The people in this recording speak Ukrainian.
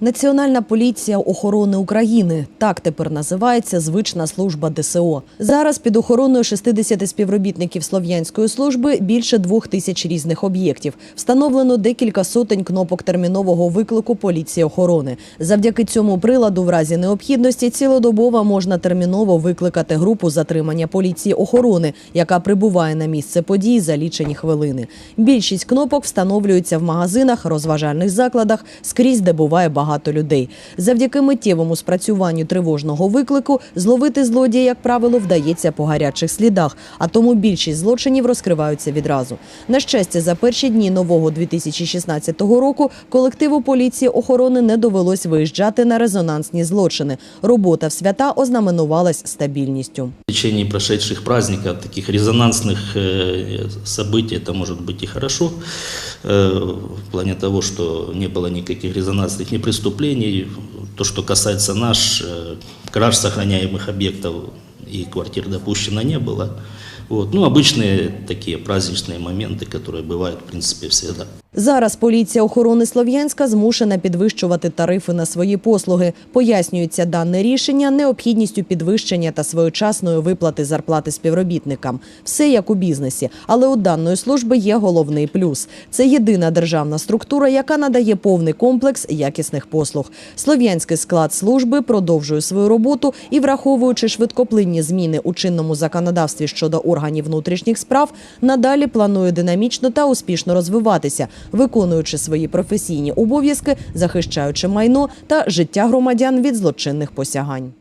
Національна поліція охорони України так тепер називається звична служба ДСО. Зараз під охороною 60 співробітників слов'янської служби більше двох тисяч різних об'єктів. Встановлено декілька сотень кнопок термінового виклику поліції охорони. Завдяки цьому приладу, в разі необхідності, цілодобово можна терміново викликати групу затримання поліції охорони, яка прибуває на місце події за лічені хвилини. Більшість кнопок встановлюються в магазинах, розважальних закладах, скрізь, де буває багато людей. Завдяки миттєвому спрацюванню тривожного виклику зловити злодія, як правило, вдається по гарячих слідах, а тому більшість злочинів розкриваються відразу. На щастя, за перші дні нового 2016 року колективу поліції охорони не довелось виїжджати на резонансні злочини. Робота в свята ознаменувалась стабільністю. В течение прошедших праздников, таких резонансных э, событий, это может быть и хорошо, э, в плане того, что не было никаких резонансных ни преступлений. То, что касается наш, э, краж сохраняемых объектов и квартир допущено не было. Вот. Ну, обычные такие праздничные моменты, которые бывают, в принципе, всегда. Зараз поліція охорони Слов'янська змушена підвищувати тарифи на свої послуги. Пояснюється дане рішення необхідністю підвищення та своєчасної виплати зарплати співробітникам. Все як у бізнесі, але у даної служби є головний плюс: це єдина державна структура, яка надає повний комплекс якісних послуг. Слов'янський склад служби продовжує свою роботу і, враховуючи швидкоплинні зміни у чинному законодавстві щодо органів внутрішніх справ, надалі планує динамічно та успішно розвиватися, виконуючи свої професійні обов'язки, захищаючи майно та життя громадян від злочинних посягань.